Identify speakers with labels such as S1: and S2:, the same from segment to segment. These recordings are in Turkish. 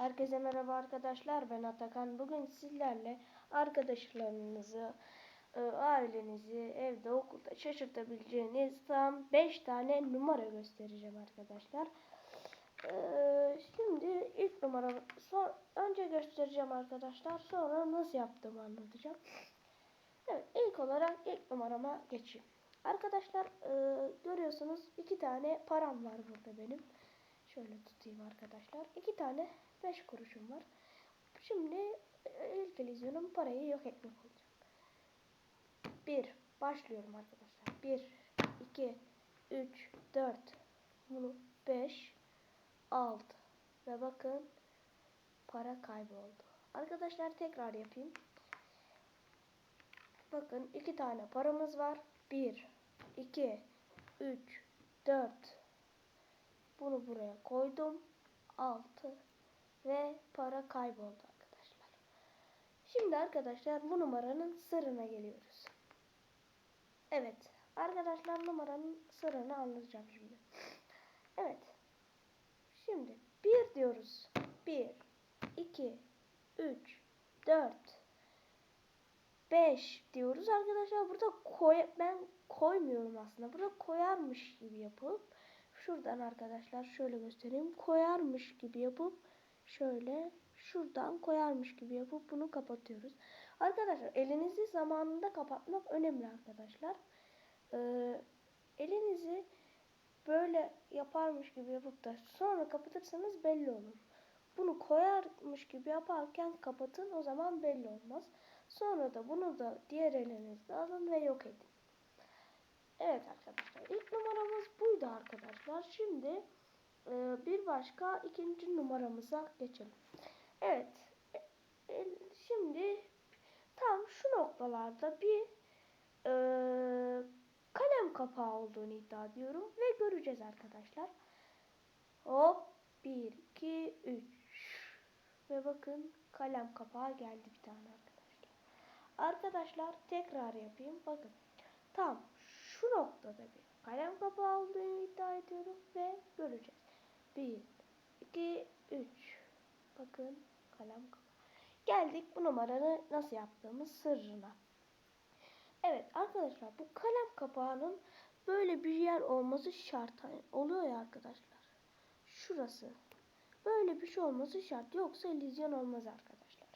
S1: Herkese merhaba arkadaşlar. Ben Atakan. Bugün sizlerle arkadaşlarınızı, e, ailenizi evde okulda şaşırtabileceğiniz tam 5 tane numara göstereceğim arkadaşlar. E, Şimdi ilk numara önce göstereceğim arkadaşlar. Sonra nasıl yaptığımı anlatacağım. Evet ilk olarak ilk numarama geçeyim. Arkadaşlar e, görüyorsunuz iki tane param var burada benim. Şöyle tutayım arkadaşlar. İki tane 5 kuruşum var. Şimdi e, ilk elyzyonum parayı yok etmek olacak. 1. Başlıyorum arkadaşlar. 1, 2, 3, 4, bunu 5, 6 ve bakın para kayboldu. Arkadaşlar tekrar yapayım. Bakın iki tane paramız var. 1, 2, 3, 4, bunu buraya koydum. 6 ve para kayboldu arkadaşlar. Şimdi arkadaşlar bu numaranın sırrına geliyoruz. Evet. Arkadaşlar numaranın sırrını anlatacağım şimdi. Evet. Şimdi 1 diyoruz. 1 2 3 4 5 diyoruz arkadaşlar. Burada koy ben koymuyorum aslında. Burada koyarmış gibi yapıp şuradan arkadaşlar şöyle göstereyim. Koyarmış gibi yapıp şöyle şuradan koyarmış gibi yapıp bunu kapatıyoruz. Arkadaşlar elinizi zamanında kapatmak önemli arkadaşlar. Ee, elinizi böyle yaparmış gibi yapıp da sonra kapatırsanız belli olur. Bunu koyarmış gibi yaparken kapatın o zaman belli olmaz. Sonra da bunu da diğer elinizle alın ve yok edin. Evet arkadaşlar ilk numaramız buydu arkadaşlar. Şimdi e, bir başka ikinci numaramıza geçelim. Evet e, şimdi tam şu noktalarda bir e, kalem kapağı olduğunu iddia ediyorum ve göreceğiz arkadaşlar. Hop 1 2 3 ve bakın kalem kapağı geldi bir tane arkadaşlar. Arkadaşlar tekrar yapayım. Bakın tam şu noktada bir kalem kapağı olduğunu iddia ediyorum ve göreceğiz. 1 2 3 Bakın kalem. Geldik bu numaranı nasıl yaptığımız sırrına. Evet arkadaşlar bu kalem kapağının böyle bir yer olması şart. Hani oluyor ya arkadaşlar. Şurası. Böyle bir şey olması şart. Yoksa illüzyon olmaz arkadaşlar.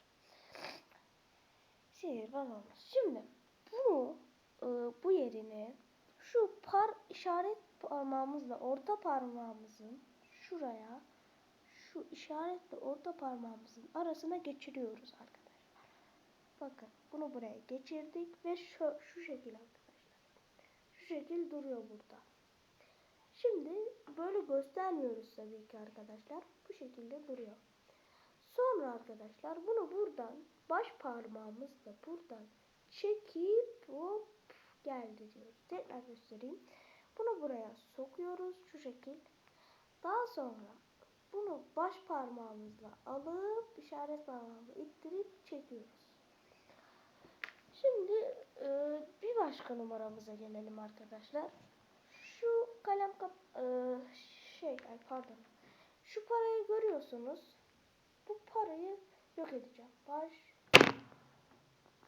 S1: Sihirbaz olmaz. Şimdi bunu e, bu yerini şu par işaret parmağımızla orta parmağımızın şuraya şu işaretle orta parmağımızın arasına geçiriyoruz arkadaşlar. Bakın bunu buraya geçirdik ve şu, şu şekil arkadaşlar. Şu şekil duruyor burada. Şimdi böyle göstermiyoruz tabii ki arkadaşlar. Bu şekilde duruyor. Sonra arkadaşlar bunu buradan baş parmağımızla buradan çekip hop geldi diyoruz. Tekrar göstereyim. Bunu buraya sokuyoruz şu şekil. Daha sonra bunu baş parmağımızla alıp işaret parmağımızla ittirip çekiyoruz. Şimdi e, bir başka numaramıza gelelim arkadaşlar. Şu kalem kap e, şey ay pardon. Şu parayı görüyorsunuz. Bu parayı yok edeceğim. Baş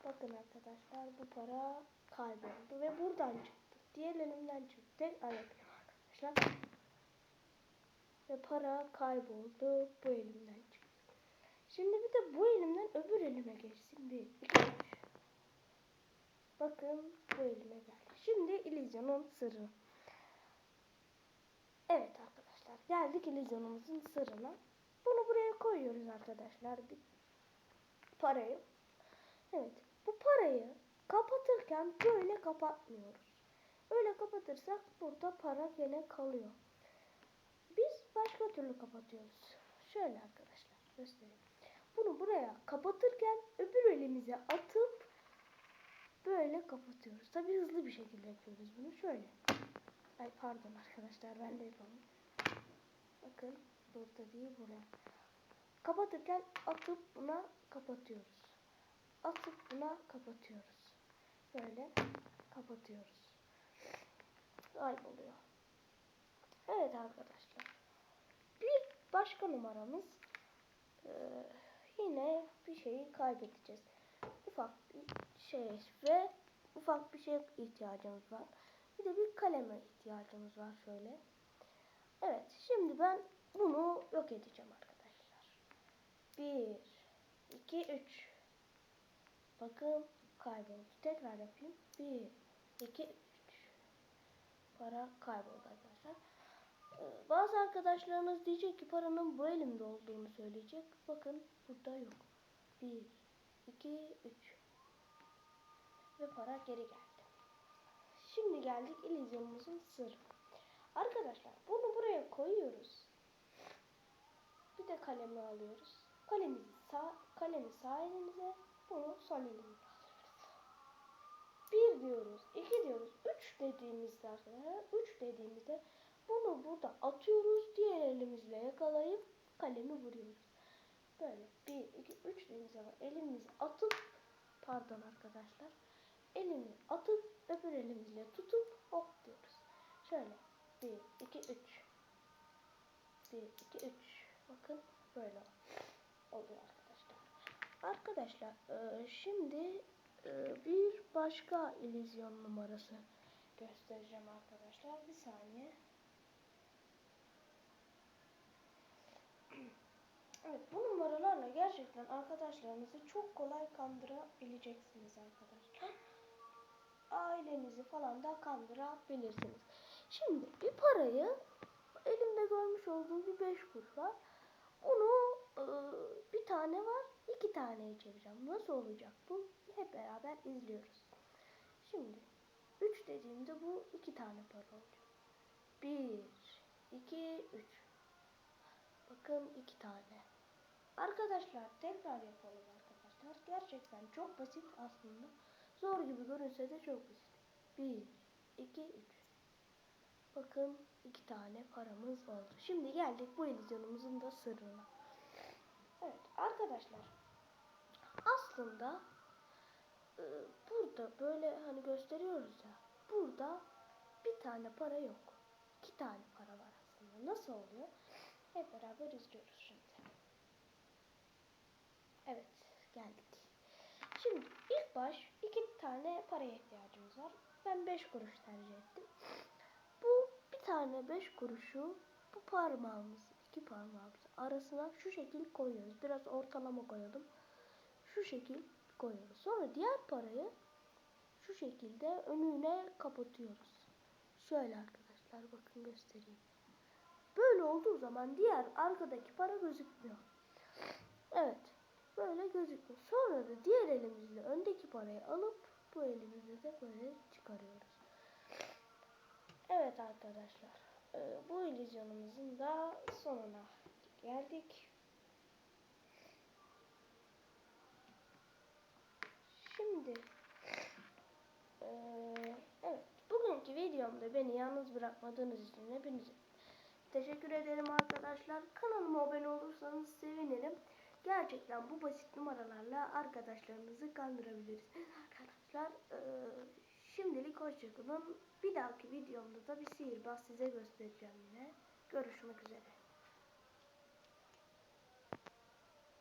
S1: Bakın arkadaşlar bu para kayboldu ve buradan çıktı. Diğer elimden çıktı. Tekrar yapıyorum arkadaşlar. Ve para kayboldu. Bu elimden çıktı. Şimdi bir de bu elimden öbür elime geçsin. Bir, iki, üç. Bakın bu elime geldi. Şimdi illüzyonun sırrı. Evet arkadaşlar geldik illüzyonumuzun sırrına. Bunu buraya koyuyoruz arkadaşlar. Bir parayı. Evet bu parayı kapatırken böyle kapatmıyoruz. Öyle kapatırsak burada para gene kalıyor. Başka türlü kapatıyoruz. Şöyle arkadaşlar göstereyim. Bunu buraya kapatırken öbür elimize atıp böyle kapatıyoruz. Tabi hızlı bir şekilde yapıyoruz bunu. Şöyle. Ay pardon arkadaşlar ben de yapalım. Bakın burada değil buraya. Kapatırken atıp buna kapatıyoruz. Atıp buna kapatıyoruz. Böyle kapatıyoruz. Kayboluyor. Evet arkadaşlar. Başka numaramız e, yine bir şeyi kaybedeceğiz. Ufak bir şey ve ufak bir şey ihtiyacımız var. Bir de bir kaleme ihtiyacımız var şöyle. Evet şimdi ben bunu yok edeceğim arkadaşlar. 1 2 3 Bakın kayboldu. Tekrar yapayım. 1 2 3 Para kayboldu Bazı arkadaşlarımız diyecek ki paranın bu elimde olduğunu söyleyecek. Bakın burada yok. 1 2 3 Ve para geri geldi. Şimdi geldik illüzyonumuzun sırrı. Arkadaşlar bunu buraya koyuyoruz. Bir de kalemi alıyoruz. Kalemizi sağ, kalemi sağ elimize, bunu sol elimize alıyoruz. Bir diyoruz, iki diyoruz, üç dediğimizde arkadaşlar, üç dediğimizde bunu burada atıyoruz, diğer elimizle yakalayıp kalemi vuruyoruz. Böyle bir, iki, üç dediğimiz zaman elimizi atıp, pardon arkadaşlar, elimi atıp öbür elimizle tutup hop diyoruz. Şöyle 1, 2, 3. 1, 2, 3. Bakın böyle oluyor arkadaşlar. Arkadaşlar e, şimdi e, bir başka illüzyon numarası göstereceğim arkadaşlar. Bir saniye. Evet bu numaralarla gerçekten arkadaşlarınızı çok kolay kandırabileceksiniz arkadaşlar. Ailenizi falan da kandırabilirsiniz. Şimdi bir parayı elimde görmüş olduğum bir beş kuruş var. Bunu e, bir tane var, iki taneye çevireceğim. Nasıl olacak bu? Hep beraber izliyoruz. Şimdi üç dediğimde bu iki tane para olacak. Bir, iki, üç. Bakın iki tane. Arkadaşlar tekrar yapalım arkadaşlar. Gerçekten çok basit aslında. Zor gibi görünse de çok basit. Bir, iki, üç. Bakın iki tane paramız oldu. Şimdi geldik bu illüzyonumuzun da sırrına. Evet arkadaşlar. Aslında e, burada böyle hani gösteriyoruz ya. Burada bir tane para yok. İki tane para var aslında. Nasıl oluyor? Hep beraber izliyoruz şimdi. Evet geldik. Şimdi ilk baş iki tane paraya ihtiyacımız var. Ben beş kuruş tercih ettim. Bu bir tane beş kuruşu bu parmağımız, iki parmağımız arasına şu şekil koyuyoruz. Biraz ortalama koyalım. Şu şekil koyuyoruz. Sonra diğer parayı şu şekilde önüne kapatıyoruz. Şöyle arkadaşlar bakın göstereyim. Böyle olduğu zaman diğer arkadaki para gözükmüyor. Evet. Böyle gözükmüyor. Sonra da diğer elimizle öndeki parayı alıp bu elimizle de böyle çıkarıyoruz. Evet arkadaşlar. e, Bu illüzyonumuzun da sonuna geldik. Şimdi e, evet bugünkü videomda beni yalnız bırakmadığınız için hepinize teşekkür ederim arkadaşlar. Kanalıma abone olursanız sevinirim. Gerçekten bu basit numaralarla arkadaşlarınızı kandırabilirsiniz arkadaşlar. e, şimdilik hoşçakalın. Bir dahaki videomda da bir sihirbaz size göstereceğim yine. Görüşmek üzere.